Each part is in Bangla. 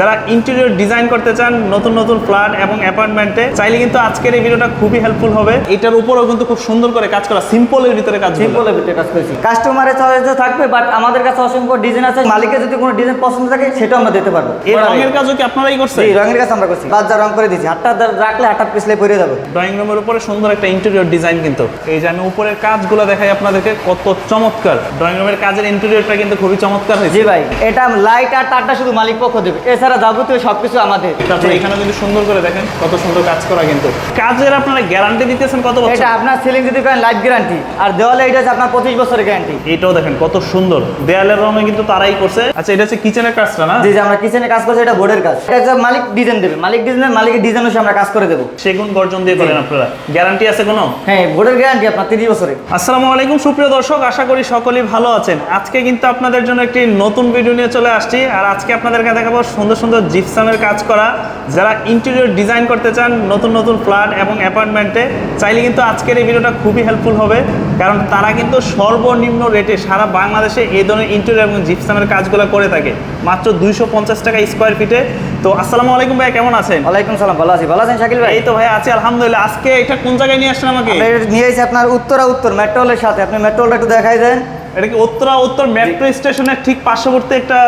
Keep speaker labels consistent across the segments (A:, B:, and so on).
A: যারা ইন্টেরিয়র ডিজাইন করতে চান নতুন নতুন ফ্ল্যাট এবং অ্যাপার্টমেন্টে চাইলে কিন্তু আজকের এই ভিডিওটা খুবই হেল্পফুল হবে। এটার উপরেও কিন্তু খুব সুন্দর করে কাজ করা সিম্পলের ভিতরে কাজ
B: সিম্পলের ভিতরে কাজ করেছি। কাস্টমারের চয়েস থাকবে বাট আমাদের কাছে অসংখ্য ডিজাইন আছে। মালিকের যদি কোনো ডিজাইন পছন্দ থাকে সেটাও আমরা দিতে পারব।
A: এই রঙের কাজও কি আপনারাই করছেন?
B: এই রঙের কাজ আমরা করছি। বাজার রং করে দিচ্ছি হাতটা রাখলে হাতটা পিছলে পড়ে যাবে।
A: ড্রয়িং রুমের উপরে সুন্দর একটা ইন্টেরিয়র ডিজাইন কিন্তু। এই যে আমি উপরের কাজগুলো দেখাই আপনাদেরকে কত চমৎকার। ড্রয়িং রুমের কাজের ইন্টেরিয়রটা কিন্তু খুবই চমৎকার হয়েছে।
B: জি ভাই এটা লাইট আর তারটা শুধু মালিক পক্ষ দেবে। এছাড়া যাবতীয় সবকিছু আমাদের।
A: তারপরে এখানে যদি সুন্দর করে দেখেন কত সুন্দর কাজ করা কিন্তু। কাজের আপনারা গ্যারান্টি দিতেছেন কত বছর?
B: এটা আপনার সিলিং যদি করেন লাইফ গ্যারান্টি আর দেওয়ালে এটা আছে আপনার পঁচিশ বছরের গ্যারান্টি
A: এটাও দেখেন কত সুন্দর। দেয়ালের রঙে কিন্তু তারাই করছে। আচ্ছা এটা হচ্ছে কিচেনের কাজটা না?
B: জি যে আমরা কিচেনে কাজ করছি এটা বোর্ডের কাজ। এটা হচ্ছে মালিক ডিজাইন দেবে। মালিক ডিজাইনের মালিকের ডিজাইন অনুসারে আমরা কাজ করে দেবো।
A: সেগুন গর্জন দিয়ে করেন আপনারা। গ্যারান্টি আছে কোনো?
B: হ্যাঁ বোর্ডের গ্যারান্টি আপনার তিরিশ বছরের।
A: আসসালামু আলাইকুম সুপ্রিয় দর্শক আশা করি সকলেই ভালো আছেন। আজকে কিন্তু আপনাদের জন্য একটি নতুন ভিডিও নিয়ে চলে আসছি। আর আজকে আপনাদেরকে দেখাবো সুন্দর সুন্দর সুন্দর জিপসামের কাজ করা। যারা ইন্টেরিয়র ডিজাইন করতে চান নতুন নতুন ফ্ল্যাট এবং অ্যাপার্টমেন্টে চাইলে কিন্তু আজকের এই ভিডিওটা খুবই হেল্পফুল হবে। কারণ তারা কিন্তু সর্বনিম্ন রেটে সারা বাংলাদেশে এই ধরনের ইন্টেরিয়র এবং জিপসামের কাজগুলো করে থাকে। মাত্র দুইশো পঞ্চাশ টাকা স্কোয়ার ফিটে তো আসসালামু আলাইকুম ভাই কেমন আছেন?
B: ওয়ালাইকুম সালাম ভালো আছি। ভালো আছেন শাকিল ভাই?
A: এই তো ভাই আছি আলহামদুলিল্লাহ। আজকে এটা কোন জায়গায় নিয়ে আসছেন আমাকে?
B: নিয়ে এসেছি আপনার উত্তরা উত্তর মেট্রোলের সাথে। আপনি মেট্রোলটা একটু দেখাই দেন।
A: এটা কি উত্তরা উত্তর মেট্রো স্টেশনের ঠিক পার্শ্ববর্তী একটা।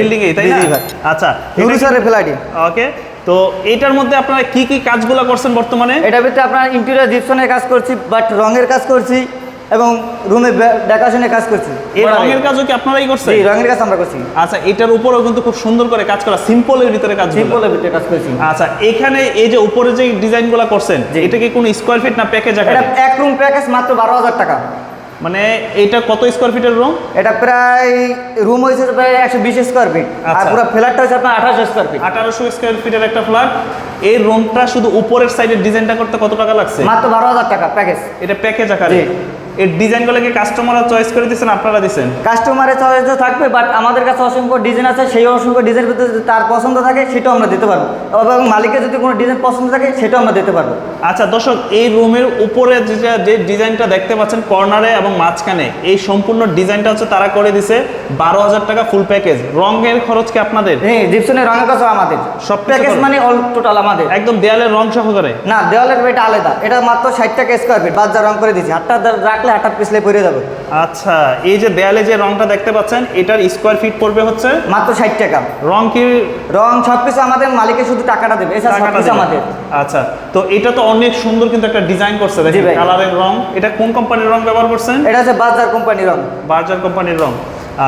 A: বিল্ডিং এ তাই না? আচ্ছা
B: নুরু স্যারের ফ্ল্যাটে
A: ওকে তো এইটার মধ্যে আপনারা কি কি কাজগুলো করছেন বর্তমানে?
B: এটার ভিতরে আপনার ইন্টেরিয়র জিপসনের কাজ করছি বাট রঙের কাজ করছি এবং রুমে ডেকোরেশনের কাজ করছি।
A: এই রঙের কাজও কি আপনারাই করছেন?
B: জি রঙের কাজ আমরা করছি।
A: আচ্ছা এটার উপরেও কিন্তু খুব সুন্দর করে কাজ করা সিম্পলের ভিতরে কাজ
B: সিম্পলের ভিতরে কাজ করছি।
A: আচ্ছা এখানে এই যে উপরে যে ডিজাইনগুলো করছেন। এটা কি কোনো স্কোয়ার ফিট না প্যাকেজ
B: এটা এক রুম প্যাকেজ মাত্র বারো হাজার টাকা।
A: মানে এটা কত স্কোয়ার ফিটের রুম
B: এটা প্রায় রুম হয়েছে প্রায় একশো বিশ স্কোয়ার ফিট আর
A: আচ্ছা।
B: পুরো ফ্ল্যাটটা হচ্ছে আপনার আঠাশ স্কোয়ার ফিট
A: আঠারোশো স্কোয়ার ফিটের একটা ফ্ল্যাট এই রুমটা শুধু উপরের সাইডের ডিজাইনটা করতে কত টাকা লাগছে?
B: মাত্র বারো হাজার টাকা প্যাকেজ
A: এটা প্যাকেজ আকারে। এর ডিজাইনগুলো কি কাস্টমাররা চয়েস করে দিচ্ছেন আপনারা দিচ্ছেন
B: কাস্টমারের চয়েস তো থাকবে বাট আমাদের কাছে অসংখ্য ডিজাইন আছে সেই অসংখ্য ডিজাইন ভিতরে যদি তার পছন্দ থাকে সেটাও আমরা দিতে পারব। এবং মালিকের যদি কোনো ডিজাইন পছন্দ থাকে সেটাও আমরা দিতে পারব।
A: আচ্ছা দর্শক এই রুমের উপরে যেটা যে ডিজাইনটা দেখতে পাচ্ছেন কর্নারে এবং মাঝখানে এই সম্পূর্ণ ডিজাইনটা হচ্ছে তারা করে দিছে বারো হাজার টাকা ফুল প্যাকেজ রঙের খরচ কি আপনাদের?
B: হ্যাঁ জিপসনের রঙের কাছে আমাদের।
A: সব
B: প্যাকেজ? মানে অল টোটাল আমাদের।
A: একদম দেয়ালের রং সহকারে?
B: না দেওয়ালের এটা আলাদা। এটা মাত্র ষাট টাকা স্কোয়ার ফিট বাজার রং করে দিচ্ছি হাতটা দা- রাখলে আটার পিছলে পড়ে যাবে।
A: আচ্ছা এই যে দেয়ালে যে রংটা দেখতে পাচ্ছেন এটার স্কোয়ার ফিট পড়বে হচ্ছে?
B: মাত্র ষাট টাকা।
A: রং কি?
B: রং সব কিছু আমাদের মালিকের শুধু টাকাটা দেবে এছাড়া সব কিছু আমাদের।
A: আচ্ছা তো এটা তো অনেক সুন্দর কিন্তু একটা ডিজাইন করছে দেখেন কালারের রং। এটা কোন কোম্পানির রং ব্যবহার করছেন?
B: এটা হচ্ছে বাজার কোম্পানির রং।
A: বাজার কোম্পানির রং।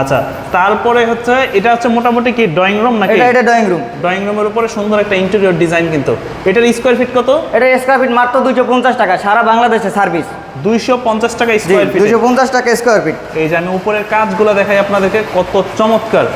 A: আচ্ছা তারপরে হচ্ছে এটা হচ্ছে মোটামুটি কি ড্রয়িং রুম নাকি?
B: এটা এটা ড্রয়িং রুম
A: ড্রয়িং রুমের উপরে সুন্দর একটা ইন্টেরিয়র ডিজাইন কিন্তু। এটার স্কোয়ার ফিট কত?
B: এটা স্কোয়ার ফিট মাত্র দুইশো পঞ্চাশ টাকা সারা বাংলাদেশে সার্ভিস
A: দুইশো পঞ্চাশ টাকা স্কোয়ার ফিট
B: দুইশো পঞ্চাশ টাকা স্কোয়ার ফিট
A: এই যে আমি উপরের কাজগুলো দেখাই আপনাদেরকে কত চমৎকার।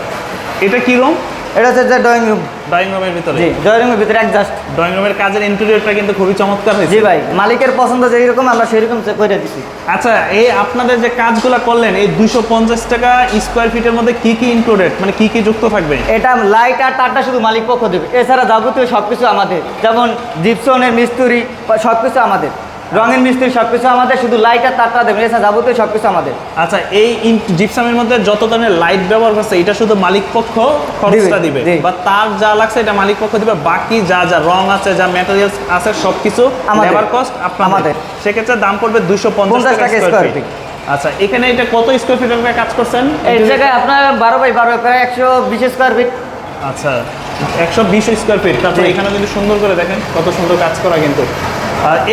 A: এটা কি রুম
B: এটা হচ্ছে ড্রয়িং রুম
A: ড্রয়িং রুমের ভিতরে?
B: জি ড্রয়িং রুমের ভিতরে অ্যাডজাস্ট
A: ড্রয়িং রুমের কাজের ইন্টেরিয়রটা কিন্তু খুবই চমৎকার হয়েছে।
B: জি ভাই মালিকের পছন্দ যেরকম আমরা সেরকম করে দিচ্ছি
A: আচ্ছা এই আপনাদের যে কাজগুলো করলেন এই দুইশো পঞ্চাশ টাকা স্কোয়ার ফিটের মধ্যে কি কি ইনক্লুডেড মানে কি কি যুক্ত থাকবে?
B: এটা লাইট আর তারটা শুধু মালিক পক্ষ দেবে। এছাড়া যাবতীয় সব কিছু আমাদের। যেমন জিপসনের মিস্ত্রি সব কিছু আমাদের। রঙের মিস্ত্রি সব কিছু আমাদের শুধু লাইট আর তারটা দেবে এছাড়া যাবতীয় সব কিছু আমাদের।
A: আচ্ছা এই জিপসামের মধ্যে যত ধরনের লাইট ব্যবহার করছে এটা শুধু মালিক পক্ষ খরচটা দিবে বা তার যা লাগছে এটা মালিক পক্ষ দিবে? বাকি যা যা রং আছে যা ম্যাটেরিয়ালস আছে সবকিছু। লেবার কস্ট আপনাদের। সেক্ষেত্রে দাম পড়বে দুইশো পঞ্চাশ টাকা স্কোয়ার ফিট আচ্ছা এখানে এটা কত স্কোয়ার ফিট উপরে কাজ করছেন?
B: এই জায়গায় আপনার বারো বাই বারো প্রায় একশো বিশ স্কোয়ার ফিট
A: আচ্ছা একশো বিশ স্কোয়ার ফিট তারপরে এখানে যদি সুন্দর করে দেখেন কত সুন্দর কাজ করা কিন্তু।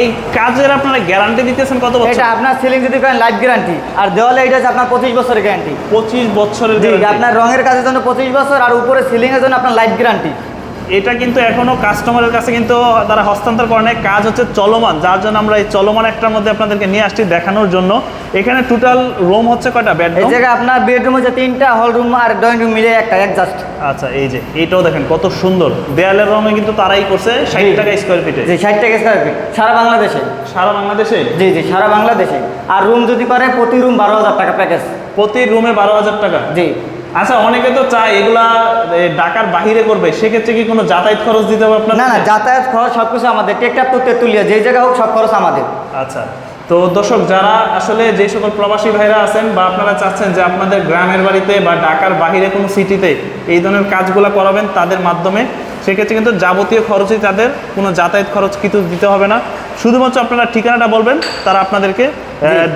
A: এই কাজের আপনারা গ্যারান্টি দিতেছেন কত বছর?
B: এটা আপনার সিলিং যদি করেন লাইফ গ্যারান্টি আর দেওয়ালে এটা হচ্ছে আপনার পঁচিশ বছরের গ্যারান্টি
A: পঁচিশ বছরের
B: জি
A: guarantee।
B: আপনার রঙের কাজের জন্য পঁচিশ বছর আর উপরে সিলিং এর জন্য আপনার লাইফ গ্যারান্টি
A: এটা কিন্তু এখনও কাস্টমারের কাছে কিন্তু তারা হস্তান্তর করে নাই। কাজ হচ্ছে চলমান যার জন্য আমরা এই চলমান একটার মধ্যে আপনাদেরকে নিয়ে আসছি দেখানোর জন্য। এখানে টোটাল রুম হচ্ছে কয়টা?
B: এই
A: বেডরুম
B: জায়গায় আপনার বেডরুম হচ্ছে তিনটা হল রুম আর ড্রয়িং রুম মিলে একটা অ্যাডজাস্ট
A: আচ্ছা এই যে এটাও দেখেন কত সুন্দর। দেয়ালের রঙে কিন্তু তারাই করছে ষাট। টাকা স্কোয়ার ফিটে
B: জি ষাট টাকা স্কোয়ার ফিট সারা বাংলাদেশে।
A: সারা বাংলাদেশে?
B: জি জি সারা বাংলাদেশে। আর রুম যদি করে প্রতি রুম বারো হাজার টাকা প্যাকেজ
A: প্রতি রুমে বারো হাজার টাকা?
B: জি।
A: আচ্ছা অনেকে তো চায় এগুলা ঢাকার বাহিরে করবে সেক্ষেত্রে কি কোনো যাতায়াত খরচ দিতে হবে আপনার
B: না না যাতায়াত খরচ সব কিছু আমাদের টেকটাপ তো তেঁতুলিয়া যে জায়গা হোক সব খরচ আমাদের।
A: আচ্ছা তো দর্শক যারা আসলে যে সকল প্রবাসী ভাইরা আছেন বা আপনারা চাচ্ছেন যে আপনাদের গ্রামের বাড়িতে বা ঢাকার বাহিরে কোনো সিটিতে এই ধরনের কাজগুলো করাবেন তাদের মাধ্যমে সেক্ষেত্রে কিন্তু যাবতীয় খরচই তাদের কোনো যাতায়াত খরচ কিন্তু দিতে হবে না। শুধুমাত্র আপনারা ঠিকানাটা বলবেন তারা আপনাদেরকে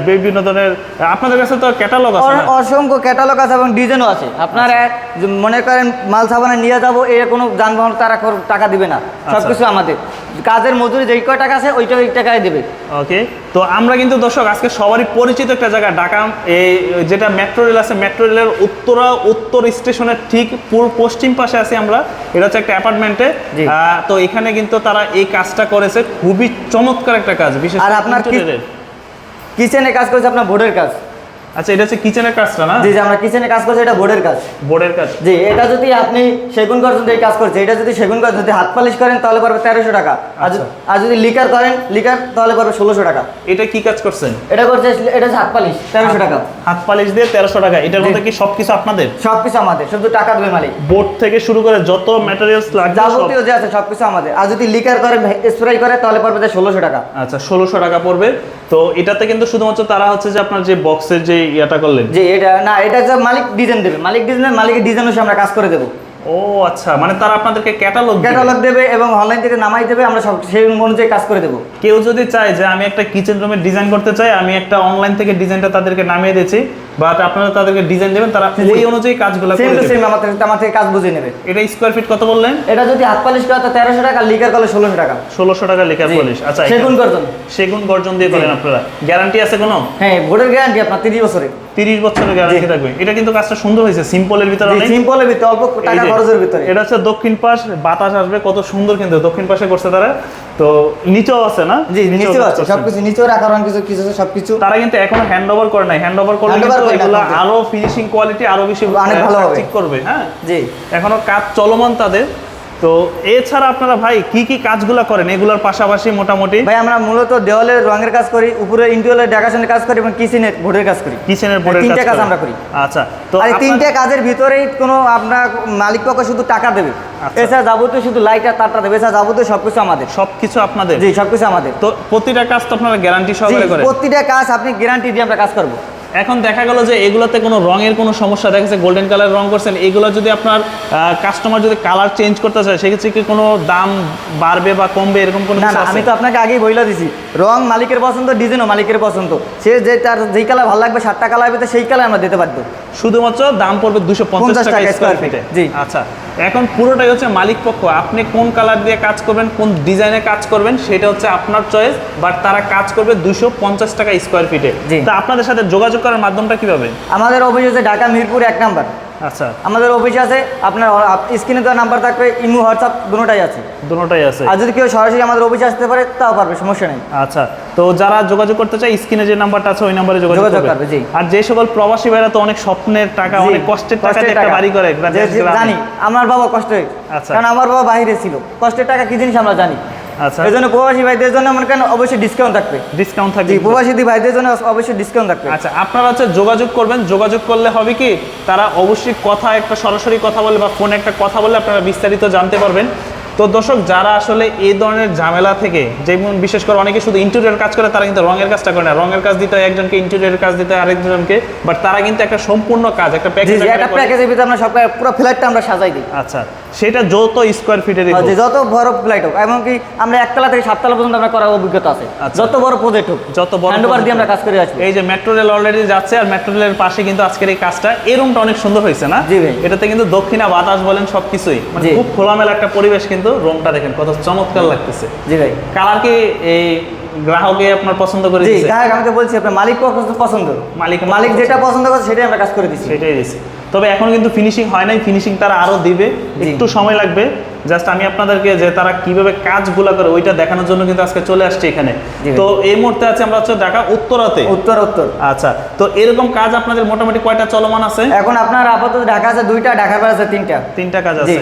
A: বিভিন্ন ধরনের আপনাদের কাছে তো ক্যাটালগ আছে
B: অসংখ্য ক্যাটালগ আছে এবং ডিজাইনও আছে। আপনারা যে মনে করেন মাল সাবানে নিয়ে যাব এর কোনো যানবাহন তারা টাকা দিবে না। সব কিছু আমাদের। কাজের মজুরি যেই কয় টাকা আছে ওইটা ওই টাকায় দেবে।
A: ওকে তো আমরা কিন্তু দর্শক আজকে সবারই পরিচিত একটা জায়গা ঢাকা এই যেটা মেট্রো রেল আছে। মেট্রো রেলের উত্তরা উত্তর স্টেশনের ঠিক পূর্ব পশ্চিম পাশে আছি আমরা। এটা হচ্ছে একটা অ্যাপার্টমেন্টে। তো এখানে কিন্তু তারা এই কাজটা করেছে। খুবই চমৎকার একটা কাজ বিশেষ
B: আর আপনার। কিচেনে কাজ করেছে আপনার বোর্ডের কাজ?
A: আচ্ছা এটা হচ্ছে কিচেনের কাজটা না?
B: জি আমরা কিচেনে কাজ করছি এটা বোর্ডের কাজ।
A: বোর্ডের কাজ।
B: জি এটা যদি আপনি সেগুন গর্জন দিয়ে কাজ করছে এটা যদি সেগুন গর্জন যদি হাত পালিশ করেন তাহলে পারবে তেরোশো টাকা। আর যদি- আর যদি লিকার করেন লিকার তাহলে পারবে ষোলোশো টাকা।
A: এটা কি কাজ করছেন?
B: এটা করছে এটা হাত পালিশ তেরোশো টাকা।
A: হাত পালিশ দিয়ে তেরোশো টাকা। এটার মধ্যে কি সবকিছু আপনাদের?
B: সব কিছু আমাদের শুধু টাকা দেবে মালিক।
A: বোর্ড থেকে শুরু করে যত ম্যাটেরিয়ালস লাগবে
B: যাবতীয় যে আছে সব কিছু আমাদের। আর যদি লিকার করে স্প্রে করে তাহলে পারবে ষোলোশো টাকা।
A: আচ্ছা ষোলোশো টাকা পড়বে। তো এটাতে কিন্তু শুধুমাত্র তারা হচ্ছে যে আপনার যে বক্সের যে ইয়াটা করলেন?
B: যে এটা না এটা হচ্ছে মালিক ডিজাইন দেবে। মালিক ডিজাইন মালিকের ডিজাইন অনুসারে আমরা কাজ করে দেবো।
A: ও আচ্ছা মানে তারা আপনাদেরকে ক্যাটালগ
B: ক্যাটালগ দেবে এবং অনলাইন থেকে নামাই দেবে আমরা সব সেই অনুযায়ী কাজ করে দেবো।
A: কেউ যদি চায় যে আমি একটা কিচেন রুমের ডিজাইন করতে চাই আমি একটা অনলাইন থেকে ডিজাইনটা তাদেরকে নামিয়ে দিয়েছি বা আপনারা তাদেরকে ডিজাইন দেবেন তারা। ওই অনুযায়ী কাজগুলো
B: সেম টু সেম আমার থেকে আমার থেকে কাজ বুঝে নেবে।
A: এটা স্কোয়ার ফিট কত বললেন?
B: এটা যদি হাত পালিশ করে তো তেরোশো টাকা লিকার করলে ষোলোশো টাকা।
A: ষোলোশো টাকা লেখার
B: জি।
A: পলিশ। আচ্ছা
B: সেগুন গর্জন।
A: সেগুন গর্জন দিয়ে করেন আপনারা। গ্যারান্টি আছে কোনো?
B: হ্যাঁ বোর্ডের গ্যারান্টি আপনার তিরিশ বছরে।
A: তিরিশ বছরের গ্যারান্টি থাকবে। এটা কিন্তু কাজটা সুন্দর হয়েছে সিম্পলের ভিতরে অনেক।
B: সিম্পলের ভিতরে অল্প টাকা খরচের ভিতরে।
A: এটা হচ্ছে দক্ষিণ পাশ বাতাস আসবে কত সুন্দর কিন্তু দক্ষিণ পাশে করছে তারা। তো নিচেও আছে না?
B: জি
A: নিচেও
B: আছে সবকিছু নিচেও রাখার কিছু কিছু আছে সবকিছু।
A: তারা কিন্তু এখনও হ্যান্ড ওভার করে নাই। হ্যান্ড ওভার করলে এগুলো আরও ফিনিশিং কোয়ালিটি আরও বেশি
B: অনেক ভালো
A: ঠিক করবে হ্যাঁ।
B: জি।
A: এখনও কাজ চলমান তাদের। তো এছাড়া আপনারা ভাই কি কি কাজগুলো করেন? এগুলোর পাশাপাশি মোটামুটি
B: ভাই আমরা মূলত দেওয়ালের রঙের কাজ করি উপরে ডেকোরেশনের কাজ করি এবং কিচেনের বোর্ডের কাজ করি।
A: কিচেনের বোর্ডের
B: তিনটে কাজ আমরা করি।
A: আচ্ছা তো
B: আর তিনটে কাজের ভিতরেই কোনো আপনার মালিক পক্ষ শুধু টাকা দেবে।
A: আচ্ছা।
B: এছাড়া যাবতীয় শুধু লাইট আর তারটা দেবে। এছাড়া যাবতীয় সবকিছু আমাদের।
A: সবকিছু আপনাদের?
B: জি সবকিছু আমাদের।
A: তো প্রতিটা কাজ তো আপনারা গ্যারান্টি সহকারে করেন?
B: প্রতিটা কাজ আপনি গ্যারান্টি দিয়ে আমরা কাজ করব।
A: এখন দেখা গেল যে এগুলোতে কোনো রঙের কোনো সমস্যা দেখা যাচ্ছে গোল্ডেন কালার রং করছেন এগুলো যদি আপনার কাস্টমার যদি কালার চেঞ্জ করতে চায় সেক্ষেত্রে কি কোনো দাম বাড়বে বা কমবে এরকম কোনো
B: না? আমি তো আপনাকে আগেই বইলা দিছি রং মালিকের পছন্দ ডিজাইনও মালিকের পছন্দ সে যে তার যেই কালার ভালো লাগবে সাতটা কালার হবে তো সেই কালার আমরা দিতে পারব
A: শুধুমাত্র দাম পড়বে দুশো পঞ্চাশ টাকা স্কোয়ার ফিটে
B: জি।
A: আচ্ছা এখন পুরোটাই হচ্ছে মালিক পক্ষ। আপনি কোন কালার দিয়ে কাজ করবেন কোন ডিজাইনে কাজ করবেন সেটা হচ্ছে আপনার চয়েস বাট তারা কাজ করবে দুশো পঞ্চাশ টাকা স্কোয়ার ফিটে তা আপনাদের সাথে যোগাযোগ করার মাধ্যমটা কীভাবে?
B: আমাদের অফিস হচ্ছে ঢাকা মিরপুর এক নাম্বার
A: আচ্ছা।
B: আমাদের অফিস আছে আপনার স্ক্রিনে দেওয়া নাম্বার থাকবে ইমো হোয়াটসঅ্যাপ দুটোটাই আছে।
A: দুটোটাই আছে।
B: আর যদি কেউ সরাসরি আমাদের অফিসে আসতে পারে তাও পারবে সমস্যা নেই।
A: আচ্ছা তো যারা যোগাযোগ করতে চায় স্ক্রিনে যে নাম্বারটা আছে ওই নাম্বারে যোগাযোগ করবে।
B: জি।
A: আর যে সকল প্রবাসী ভাইরা তো অনেক স্বপ্নের টাকা অনেক কষ্টের টাকা দিয়ে একটা বাড়ি করে
B: জানি আমার বাবা কষ্টে।
A: আচ্ছা।
B: কারণ আমার বাবা বাইরে ছিল। কষ্টের টাকা কি জিনিস আমরা জানি।
A: আচ্ছা।
B: প্রবাসী ভাইদের জন্য মনে করেন অবশ্যই ডিসকাউন্ট থাকবে।
A: ডিসকাউন্ট থাকবে।
B: প্রবাসী ভাইদের জন্য অবশ্যই ডিসকাউন্ট থাকবে।
A: আচ্ছা আপনারা হচ্ছে যোগাযোগ করবেন। যোগাযোগ করলে হবে কি তারা অবশ্যই কথা একটা সরাসরি কথা বলে বা ফোনে একটা কথা বলে আপনারা বিস্তারিত জানতে পারবেন। তো দর্শক যারা আসলে এই ধরনের ঝামেলা থেকে যেমন বিশেষ করে অনেকে শুধু ইন্টেরিয়র কাজ করে তারা কিন্তু রঙের কাজটা করে না। রঙের কাজ দিতে হয় একজনকে ইন্টেরিয়র কাজ দিতে হয় আরেকজনকে বাট তারা কিন্তু একটা সম্পূর্ণ কাজ একটা প্যাকেজ
B: একটা প্যাকেজের ভিতরে আমরা সব পুরো ফ্ল্যাটটা আমরা সাজাই দিই।
A: আচ্ছা। সেটা যত স্কোয়ার ফিটেরই
B: যে যত বড় ফ্লাইট হোক এমনকি আমরা একতলা থেকে সাততলা পর্যন্ত আমরা করার অভিজ্ঞতা আছে।
A: আচ্ছা।
B: যত বড় প্রজেক্ট হোক
A: যত বড়
B: হ্যান্ডওভার দিয়ে আমরা কাজ করে আসব।
A: এই যে মেট্রো রেল অলরেডি যাচ্ছে আর মেট্রো রেলের পাশে কিন্তু আজকের এই কাজটা এই রুমটা অনেক সুন্দর হয়েছে না?
B: জি ভাই।
A: এটাতে কিন্তু দক্ষিণা বাতাস বলেন সবকিছুই। মানে খুব খোলামেলা একটা পরিবেশ কিন্তু রুমটা দেখেন কত চমৎকার লাগতেছে।
B: জি ভাই।
A: কালার কি এই গ্রাহকে আপনার পছন্দ করে দিয়েছে
B: গ্রাহক আমাকে বলছি আপনার মালিক পছন্দ।
A: মালিক
B: মালিক যেটা পছন্দ। করছে সেটাই আমরা কাজ করে দিচ্ছি
A: সেটাই দিয়েছে তবে এখন কিন্তু ফিনিশিং হয় নাই ফিনিশিং তারা আরও দিবে। একটু সময় লাগবে। জাস্ট আমি আপনাদেরকে যে তারা কীভাবে কাজগুলো করে ওইটা দেখানোর জন্য কিন্তু আজকে চলে আসছে এখানে। তো এই মুহূর্তে আছে আমরা হচ্ছে ঢাকা উত্তরাতে।
B: উত্তর উত্তর।
A: আচ্ছা তো এরকম কাজ আপনাদের মোটামুটি কয়টা চলমান আছে?
B: এখন আপনার আপাতত ঢাকা আছে দুইটা ঢাকার বাইরে আছে তিনটা।
A: তিনটা কাজ আছে।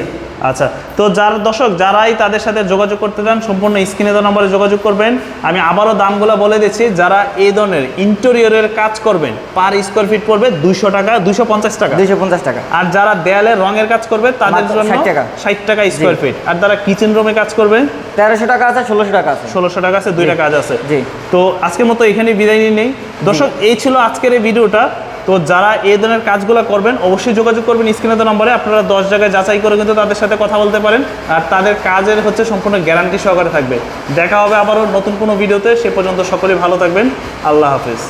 A: আচ্ছা তো যার দর্শক যারাই তাদের সাথে যোগাযোগ করতে চান সম্পূর্ণ স্ক্রিনে দেওয়া নম্বরে যোগাযোগ করবেন। আমি আবারও দামগুলো বলে দিচ্ছি যারা এই ধরনের ইন্টেরিয়রের কাজ করবেন পার স্কোয়ার ফিট পড়বে দুইশো টাকা দুইশো পঞ্চাশ টাকা।
B: দুইশো পঞ্চাশ টাকা।
A: আর যারা দেয়ালে রঙের কাজ করবে তাদের জন্য
B: টাকা।
A: ষাট টাকা স্কোয়ার ফিট আর যারা কিচেন রুমে কাজ করবে
B: তেরোশো টাকা আছে ষোলোশো টাকা আছে।
A: ষোলোশো টাকা আছে দুইটা। কাজ আছে।
B: জি।
A: তো আজকের মতো এখানে বিদায় নিয়ে নেই। দর্শক এই ছিল আজকের এই ভিডিওটা। তো যারা এই ধরনের কাজগুলো করবেন, অবশ্যই যোগাযোগ করবেন স্ক্রিনে তো নম্বরে। আপনারা দশ জায়গায় যাচাই করে কিন্তু তাদের সাথে কথা বলতে পারেন। আর তাদের কাজের হচ্ছে সম্পূর্ণ গ্যারান্টি সহকারে থাকবে। দেখা হবে আবারও নতুন কোনো ভিডিওতে। সে পর্যন্ত সকলেই ভালো থাকবেন। আল্লাহ হাফেজ।